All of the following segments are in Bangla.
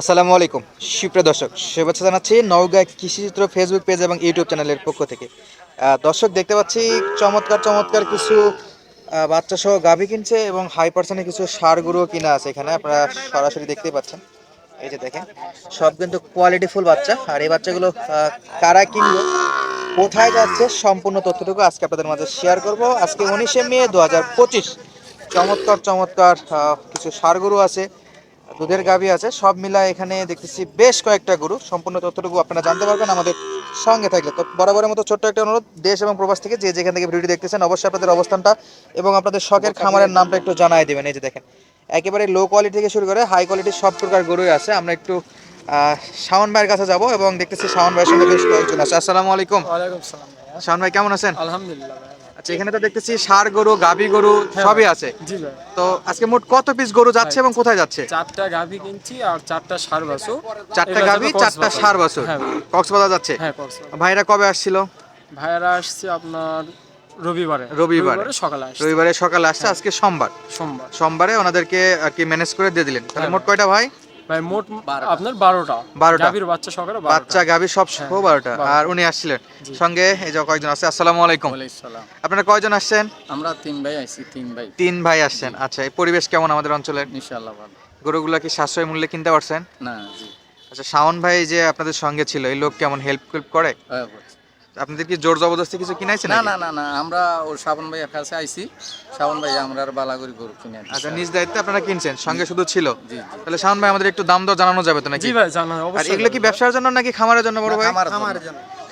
আসসালামু আলাইকুম। সুপ্রিয় দর্শক, শুভেচ্ছা জানাচ্ছি নওগাঁ কৃষিচিত্র ফেসবুক পেজ এবং ইউটিউব চ্যানেলের পক্ষ থেকে। দর্শক, দেখতে পাচ্ছি চমৎকার চমৎকার কিছু বাচ্চা সহ গাভী কিনছে এবং হাই পার্সেন্টের কিছু সার গরুও কিনা আছে এখানে, আপনারা সরাসরি দেখতেই পাচ্ছেন। এই যে দেখেন, সব কিন্তু কোয়ালিটি ফুল বাচ্চা। আর এই বাচ্চাগুলো কারা কিনলো, কোথায় যাচ্ছে, সম্পূর্ণ তথ্যটুকু আজকে আপনাদের মাঝে শেয়ার করব। আজকে উনিশে মে দু হাজার পঁচিশ। চমৎকার চমৎকার কিছু সার আছে। দুধের গাভী আছে সব মিলায় এখানে দেখতেছি বেশ কয়েকটা গরু। সম্পূর্ণ তথ্যটুকু আপনারা জানতে পারবেন আমাদের সঙ্গে থাকলে। তো বরাবরের মতো ছোট্ট একটা অনুরোধ দেশ এবং প্রবাস থেকে যে যেখান থেকে ভিডিওটি দেখতেছেন অবশ্যই আপনাদের অবস্থানটা এবং আপনাদের শখের খামারের নামটা একটু জানাই দেবেন। এই যে দেখেন একেবারে লো কোয়ালিটি থেকে শুরু করে হাই কোয়ালিটির সব প্রকার গরুই আছে। আমরা একটু আহ, শাওন ভাইয়ের কাছে যাব এবং দেখতেছি শাওন ভাইয়ের সঙ্গে বেশ কয়েকজন আছে। আসসালামু আলাইকুম। শাওন ভাই কেমন আছেন? আলহামদুলিল্লাহ আচ্ছা এখানে তো দেখতেছি ষাড় গরু গাভী গরু সবই আছে। জি ভাই। তো আজকে মোট কত পিস গরু যাচ্ছে এবং কোথায় যাচ্ছে? চারটা গাভি কিনছি আর চারটা সার বাসু চারটা গাভী চারটা ষাড় বাছুর। হ্যাঁ ভাই। কক্সবাজার যাচ্ছে? হ্যাঁ কক্সবাজার। ভাইরা কবে আসছিল? ভাইয়ারা আসছে আপনার রবিবারে। রবিবারে। সকালে আসছে। রবিবারে সকালে আসছে আজকে সোমবার। সোমবার। সোমবারে ওনাদেরকে আর কি ম্যানেজ করে দিয়ে দিলেন। তাহলে হ্যাঁ। মোট কয়টা ভাই? ভাই মোট আপনার বারোটা। বারোটা। গাভীর বাচ্চা সকালে বাচ্চা গাভী সব সহ হ্যাঁ, বারোটা। আর উনি আসছিলেন। সঙ্গে এই যে কয়েকজন আছে আসসালামু আলাইকুম। আপনারা কয়জন আসছেন? আমরা তিন ভাই আইছি তিন ভাই। তিন ভাই আসছেন। আচ্ছা এই পরিবেশ কেমন আমাদের অঞ্চলের ইনশাআল্লাহ ভালো। গরুগুলা কি সাশ্রয় মূল্যে কিনতে পারছেন? না জি। আচ্ছা শাওন ভাই যে আপনাদের সঙ্গে ছিল এই লোক কেমন হেল্প হেল্প করে? হ্যাঁ। আপনাদের কি জোর জবরদস্তি কিছু কিনাইছে না না না না আমরা ওর শ্রাবণ ভাইয়ের কাছে আইছি। শ্রাবণ ভাই আমরা আর বালাগুড়ি গরু কিনে আনছি। আচ্ছা নিজ দায়িত্বে আপনারা কিনছেন সঙ্গে শুধু ছিল? জি জি। তাহলে শাওন ভাই আমাদের একটু দাম দর জানানো যাবে তো নাকি? জি ভাই জানা আর অবশ্যই এগুলো কি ব্যবসার জন্য নাকি খামারের জন্য বড় ভাই? আমার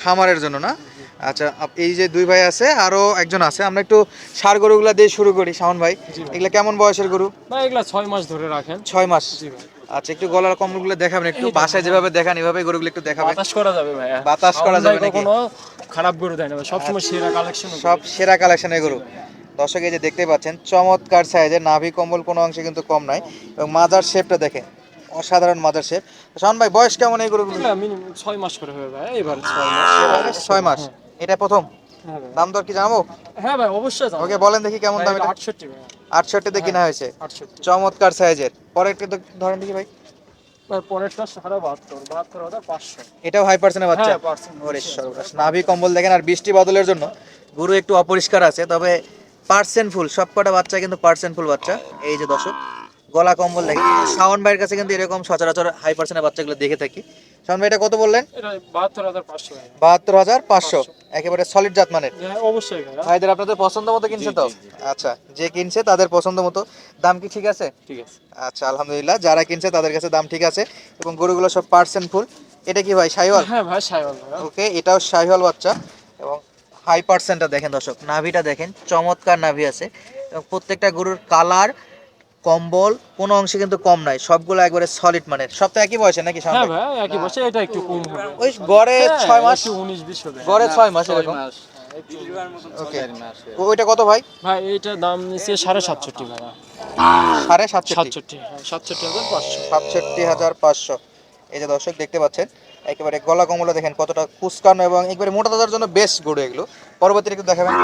খামারের জন্য। না? আচ্ছা আপ- এই যে দুই ভাই আছে আরও একজন আছে আমরা একটু সার গরুগুলা দিয়ে শুরু করি শাওন ভাই। এগুলা কেমন বয়সের গরু? ভাই এগুলা ছয় মাস ধরে রাখেন। ছয় মাস। জি ভাই। আচ্ছা একটু গলার কম্বলগুলো দেখাবেন একটু বাসায় যেভাবে দেখান এভাবে গরুগুলো একটু দেখাবেন। বাতাস করা যাবে ভাই বাতাস করা যাবে নাকি? কখনো খারাপ গরু দেয় না ভাই সবসময় সেরা কালেকশন সব সেরা কালেকশনের গরু। দর্শক এই যে দেখতে পাচ্ছেন চমৎকার সাইজের নাভি কম্বল কোনো অংশে কিন্তু কম নাই এবং মাজার শেপটা দেখেন অসাধারণ মাজার শেপ। শাওন ভাই বয়স কেমন এই গরুগুলো মিনিমাম ছয় মাস করে হবে ভাই এবার ছয় মাস। ছয় মাস? এটা প্রথম? হ্যাঁ। দাম দর কি জানাব? হ্যাঁ ভাই অবশ্যই। ওকে বলেন দেখি কেমন দাম এটা এটা। আটষট্টি ভাই। আটষট্টিতে কিনা হয়েছে। আটষট্টি। চমৎকার সাইজের। পরের একটু ধরেন দেখি ভাই। পরেরটা এটাও হাই পার্সেন্টের বাচ্চা? হ্যাঁ পার্সেন্ট ওরে সর্বনাশ। নাভি কম্বল দেখেন আর বৃষ্টি বদলের জন্য গরু একটু অপরিষ্কার আছে তবে পার্সেন্ট ফুল সবকটা বাচ্চা কিন্তু পার্সেন্ট ফুল বাচ্চা। এই যে দর্শক গলা কম্বল দেখেন শাওন ভাইয়ের কাছে কিন্তু এরকম সচরাচর হাই পার্সেন্টের বাচ্চাগুলো দেখে থাকি। শাওন ভাই এটা কত বললেন? এটা বাহাত্তর হাজার পাঁচশো বাহাত্তর হাজার পাঁচশো। একেবারে সলিড জাত মানের। হ্যাঁ অবশ্যই ভাই ভাইদের আপনাদের পছন্দ মতো কিনছে তো? আচ্ছা যে কিনছে তাদের পছন্দ মতো। দাম কি ঠিক আছে? ঠিক আছে। আচ্ছা আলহামদুলিল্লাহ। যারা কিনছে তাদের কাছে দাম ঠিক আছে। এবং গরুগুলো সব পার্সেন্ট ফুল এটা কি ভাই সাইওয়াল? হ্যাঁ ভাই সাইওয়াল ওকে এটাও শাহিওয়াল বাচ্চা। এবং হাই পার্সেন্টটা দেখেন দর্শক। নাভিটা দেখেন চমৎকার নাভি আছে। এবং প্রত্যেকটা গরুর কালার কম্বল কোনো অংশে কিন্তু কম নাই সবগুলো একবারে সলিড মানের। সব তো একই বয়সে নাকি হ্যাঁ ভাই? একই বয়সে এটা একটু কম হবে। ওই গড়ে ছয় মাস? উনিশ বিশ হবে। গড়ে ছয় মাস এরকম? ওকে চার ওইটা কত ভাই? ভাই এইটার দাম নিচ্ছে সাড়ে সাতষট্টি ভাই সাড়ে সাতষট্টি? সাতষট্টি হ্যাঁ হাজার পাঁচশো। সাতষট্টি হাজার পাঁচশো। এই যে দর্শক দেখতে পাচ্ছেন একেবারে গলা কমলা দেখেন কতটা কুচকানো এবং একবারে মোটা তাজার জন্য বেশ গরু এগুলো। পরবর্তীতে একটু দেখাবেন।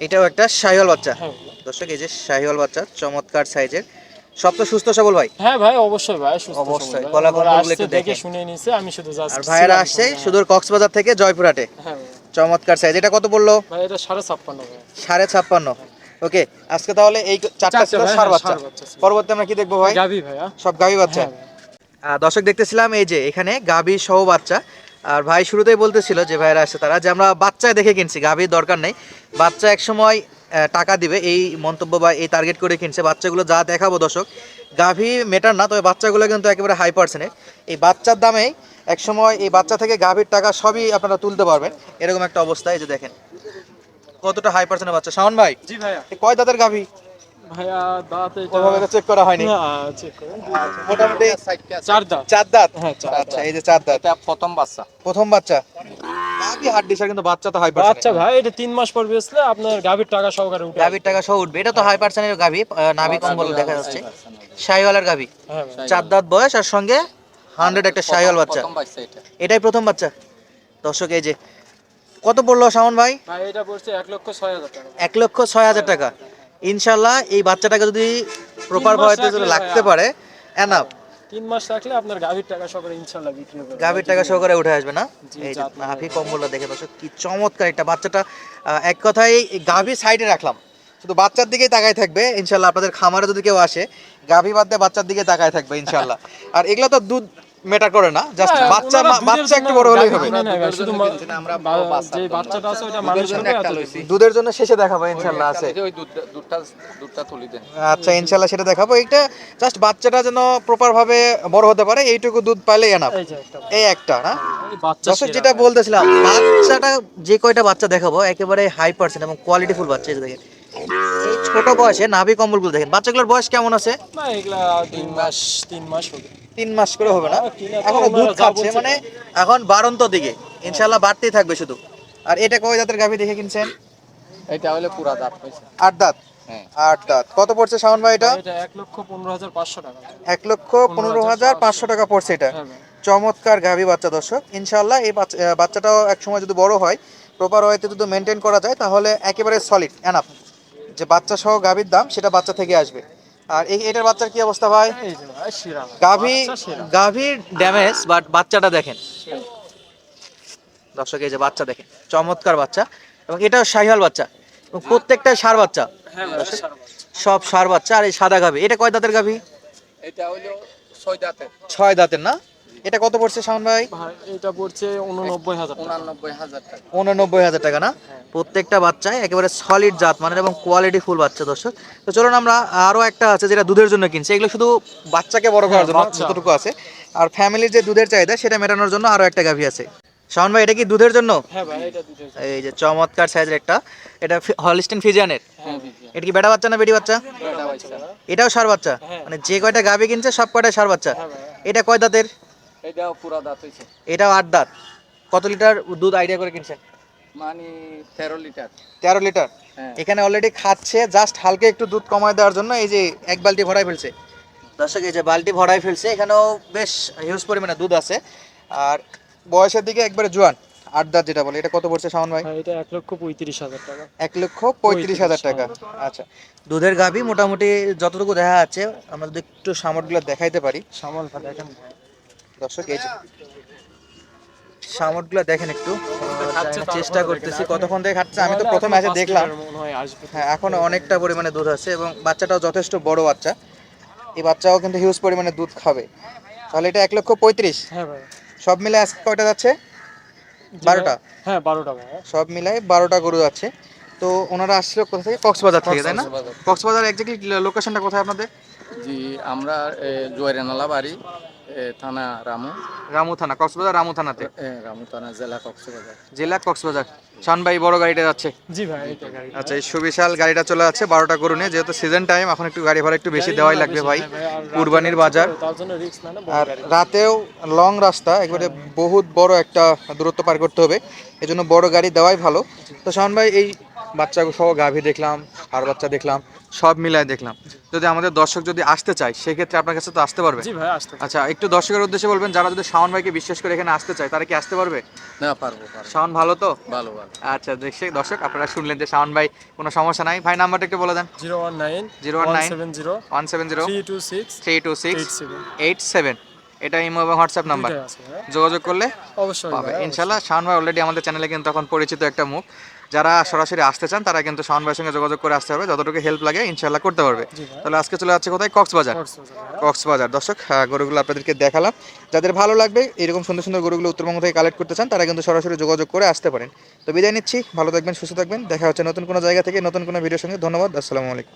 এটাও একটা শাহিওয়াল বাচ্চা। হ্যাঁ। দর্শক এই যে শাহিওয়াল বাচ্চা চমৎকার সাইজের। সব তো সুস্থ সবল ভাই? হ্যাঁ ভাই অবশ্যই ভাই সুস্থ অবশ্যই, সবল। ভাই। গলা ওরা একটু দেখে শুনে নিছে আমি শুধু জাস্ট আর ভাইয়েরা আসছে সুদূর কক্সবাজার থেকে জয়পুরহাটে। হ্যাঁ চমৎকার সাইজ এটা কত বলল ভাই এটা সাড়ে ছাপ্পান্ন ভাই। সাড়ে ছাপ্পান্ন। ওকে আজকে তাহলে এই চারটা ছিল সার হ্যাঁ, বাচ্চা। ষাঁড় বাচ্চা ছিল। পরবর্তী আমরা কি দেখব ভাই? গাবি ভাইয়া। সব গাভী বাচ্চা। হ্যাঁ দর্শক দেখতেছিলাম এই যে এখানে গাভী সহ বাচ্চা। আর ভাই শুরুতেই বলতেছিল যে ভাইরা আসছে তারা যে আমরা বাচ্চায় দেখে কিনছি গাভীর দরকার নেই। বাচ্চা এক সময় টাকা দিবে এই মন্তব্য বা এই টার্গেট করে কিনছে। বাচ্চাগুলো যা দেখাবো দর্শক গাভী মেটার না তবে বাচ্চাগুলো কিন্তু একেবারে হাই পার্সেন্টের এই বাচ্চার দামেই এক সময় এই বাচ্চা থেকে গাভীর টাকা সবই আপনারা তুলতে পারবেন। এরকম একটা অবস্থা এই যে দেখেন। কতটা হাই পার্সেন্টের বাচ্চা। শাওন ভাই জি ভাইয়া। কয় দাঁতের গাভী? ভাইয়া দাঁত এটা চেক করা হয়নি। না, মোটামুটি চার দাঁত। চার দাঁত? হ্যাঁ, আচ্ছা এই যে চার দাঁত। এটা প্রথম বাচ্চা। প্রথম বাচ্চা? গাভী হাট ডিসার কিন্তু বাচ্চা তো হাই আচ্ছা ভাই এটা তিন মাস পর বেচলে আপনার গাভীর টাকা সহকারে উঠে গাভীর টাকা সহ উঠবে। এটা তো হাই পার্সেন্টের গাভী আহ, নাভি কম্বল দেখা যাচ্ছে। গাভী। হ্যাঁ চার দাঁত বয়স আর সঙ্গে হান্ড্রেড একটা শাহিওয়াল বাচ্চা। এটাই প্রথম বাচ্চা। দর্শক এই যে কত পড়ল শাওন ভাই? ভাই এটা পড়ছে এক লক্ষ ছয় হাজার টাকা। এক লক্ষ ছয় হাজার টাকা। ইনশাল্লাহ এই বাচ্চাটাকে যদি প্রপার ভাবে যদি লাগতে পারে এনাফ তিন মাস রাখলে আপনার গাভীর টাকা সকালে ইনশাল্লাহ বিক্রি হবে। গাভীর টাকা সহকারে উঠে আসবে না? এই যে মানে। কম্বলটা দেখে দর্শক কি চমৎকার একটা বাচ্চাটা। এক কথায় গাভী সাইডে রাখলাম। শুধু বাচ্চার দিকেই তাকায় থাকবে ইনশাল্লাহ আপনাদের খামারে যদি কেউ আসে গাভী বাদ দিয়ে বাচ্চার দিকে তাকায় থাকবে ইনশাল্লাহ আর এগুলো তো দুধ করে না জাস্ট হ্যাঁ, বাচ্চা বাচ্চা একটু বড় হলেই হবে। আমরা বাচ্চা যে বাচ্চাটা আছে ওটা দুধের মানুষ জন্য। দুধের শেষে দেখাবো ইনশাল্লাহ আছে। ওই দুধটা দুধটা দুধটা তুলি দেন। আচ্ছা ইনশাল্লাহ সেটা দেখাবো। এইটা জাস্ট বাচ্চাটা যেন প্রপার ভাবে বড় হতে পারে এইটুকু দুধ পাইলে এনাফ এই একটা না? দর্শক যেটা বলতেছিলাম বাচ্চাটা যে কয়টা বাচ্চা দেখাবো একেবারে হাই পার্সেন্ট এবং কোয়ালিটি ফুল বাচ্চা এই দেখেন। ছোট বয়সে নাভি কম্বলগুলো দেখেন। বাচ্চাগুলোর বয়স কেমন আছে? না এগুলা তিন মাস তিন মাস হবে। তিন মাস করে হবে না? হ্যাঁ, এখন দুধ খাচ্ছে মানে এখন বারন্ত দিকে। ইনশাল্লাহ বাড়তেই থাকবে শুধু। আর এটা কয় জাতের গাভি দেখে কিনছেন? এটা হলে পুরা দাঁত আট দাঁত? হ্যাঁ। আট দাঁত। কত পড়ছে শাওন ভাই এটা? এটা এক লক্ষ পনেরো হাজার পাঁচশো টাকা। এক লক্ষ পনেরো হাজার পাঁচশো টাকা পড়ছে এটা। হ্যাঁ চমৎকার গাভী বাচ্চা দর্শক। ইনশাল্লাহ এই বাচ্চা- বাচ্চাটাও এক সময় যদি বড় হয় প্রপার ওয়েতে যদি মেনটেন করা যায় তাহলে একেবারে সলিড এনাফ যে বাচ্চা সহ গাভীর দাম সেটা বাচ্চা থেকে আসবে। আর এটার বাচ্চার কি অবস্থা ভাই। গাভী গাভীর ড্যামেজ বাট বাচ্চাটা দেখেন। দর্শক এই যে বাচ্চা দেখেন চমৎকার বাচ্চা। এবং এটাও শাহিওয়াল বাচ্চা। এবং প্রত্যেকটাই সার বাচ্চা। হ্যাঁ সারা বাচ্চা। সব সার বাচ্চা। আর এই সাদা গাভী এটা কয় দাঁতের গাভী? এটা হলো ছয় দাঁতের। ছয় দাঁতের না? এটা কত পড়ছে শাওন ভাই? ভাই এটা পড়ছে উননব্বই হাজার টাকা। উনানব্বই হাজার টাকা। উননব্বই হাজার টাকা না? প্রত্যেকটা বাচ্চায় একেবারে সলিড জাত মানের এবং কোয়ালিটি ফুল বাচ্চা দর্শক। তো চলুন আমরা আরও একটা আছে যেটা দুধের জন্য কিনছি। এগুলো শুধু বাচ্চাকে বড় করার হ্যাঁ, জন্য যতটুকু আছে। আর ফ্যামিলির যে দুধের চাহিদা সেটা মেটানোর জন্য আরও একটা গাভী আছে। শাওন ভাই এটা কি দুধের জন্য? হ্যাঁ ভাই এটা দুধের এই যে চমৎকার সাইজের একটা। এটা হলিস্টিন ফিজিয়ানের হ্যাঁ এটা কি বেটা বাচ্চা না বেটি বাচ্চা? এটাও সার বাচ্চা? হ্যাঁ। মানে যে কয়টা গাভী কিনছে সব কয়টা সার বাচ্চা? হ্যাঁ এটা কয় দাঁতের? এটাও পুরা দাঁত হয়েছে এটাও আট দাঁত। কত লিটার দুধ আইডিয়া করে কিনছেন? মানে তেরো লিটার। তেরো লিটার? হ্যাঁ। এখানে অলরেডি খাচ্ছে জাস্ট হালকা একটু দুধ কমায় দেওয়ার জন্য এই যে এক বালতি ভরাই ফেলছে। দর্শক এই যে বালতি ভরাই ফেলছে এখানেও বেশ হিউজ পরিমাণে দুধ আছে। আর বয়সের দিকে একবারে জোয়ান আট দাঁত যেটা বলে। এটা কত পড়ছে শাওন ভাই? হ্যাঁ এটা এক লক্ষ পঁয়ত্রিশ হাজার টাকা। এক লক্ষ পঁয়ত্রিশ হাজার টাকা। আচ্ছা। দুধের গাভী মোটামুটি যতটুকু দেখা যাচ্ছে আমরা যদি একটু সামরগুলো দেখাইতে পারি। সামাল ভাই দেখেন। দর্শক এই যে সামরগুলো দেখেন একটু। চেষ্টা করতেছি কতক্ষণ থেকে খাচ্ছে আমি তো প্রথম ম্যাচে দেখলাম। হয় এখন অনেকটা পরিমাণে দুধ আছে এবং বাচ্চাটাও যথেষ্ট বড় বাচ্চা। এই বাচ্চাও কিন্তু হিউজ পরিমাণে দুধ খাবে। তাহলে এটা এক লক্ষ পঁয়ত্রিশ? হ্যাঁ সব মিলে আজকে কয়টা যাচ্ছে? বারোটা? হ্যাঁ বারোটা সব মিলাই বারোটা গরু যাচ্ছে। তো ওনারা আসছিল কোথা থেকে? কক্সবাজার থেকে তাই না? কক্সবাজার। এক্স্যাক্টলি লোকেশনটা কোথায় আপনাদের? জি আমরা জোয়ারেনালা বাড়ি। থানা রামু। রামু থানা কক্সবাজার রামু থানাতে? রামু থানা জেলা কক্সবাজার। জেলা কক্সবাজার। শানবাই বড় গাড়িটা যাচ্ছে? জি ভাই আচ্ছা এই সুবিশাল গাড়িটা চলে যাচ্ছে বারোটা নিয়ে যেহেতু সিজন টাইম এখন একটু গাড়ি ভাড়া একটু বেশি দেওয়াই লাগবে ভাই। হ্যাঁ কুরবানির বাজার। তার জন্য রিস্ক না না বড় আর রাতেও লং রাস্তা একবারে বহুত বড় একটা দূরত্ব পার করতে হবে। এজন্য বড় গাড়ি দেওয়াই ভালো। তো শাওন ভাই এই বাচ্চা সহ গাভী দেখলাম আর বাচ্চা দেখলাম সব মিলায় দেখলাম। যদি আমাদের দর্শক যদি আসতে চায় সেক্ষেত্রে আপনার কাছে তো আসতে পারবে। জি ভাই আসতে আচ্ছা একটু দর্শকের উদ্দেশ্যে বলবেন যারা যদি শাওন ভাইকে বিশ্বাস করে এখানে আসতে চায় তারা কি আসতে পারবে? না পারব পারব। শাওন ভালো তো? ভালো ভালো। আচ্ছা দেখছে দর্শক আপনারা শুনলেন যে শাওন ভাই কোনো সমস্যা নাই। ভাই নাম্বারটা একটু বলে দেন। Zero one nine 019 seven zero one seven zero three two six three two six eight seven. এটা ইমো এবং হোয়াটসঅ্যাপ নাম্বার। যোগাযোগ করলে অবশ্যই পাবে। ভাই, ইনশাল্লাহ শাওন ভাই অলরেডি আমাদের চ্যানেলে কিন্তু এখন পরিচিত একটা মুখ। যারা সরাসরি আসতে চান তারা কিন্তু শাওন ভাইয়ের সঙ্গে যোগাযোগ করে আসতে হবে যতটুকু হেল্প লাগে ইনশাল্লাহ করতে পারবে। তাহলে আজকে চলে যাচ্ছে কোথায়? কক্সবাজার। কক্সবাজার। দর্শক গরুগুলো আপনাদেরকে দেখালাম। যাদের ভালো লাগবে এরকম সুন্দর সুন্দর গরুগুলো উত্তরবঙ্গ থেকে কালেক্ট করতে চান তারা কিন্তু সরাসরি যোগাযোগ করে আসতে পারেন। তো বিদায় নিচ্ছি। ভালো থাকবেন সুস্থ থাকবেন। দেখা হচ্ছে নতুন কোনো জায়গা থেকে নতুন কোনো ভিডিওর সঙ্গে। ধন্যবাদ। আসসালামু আলাইকুম।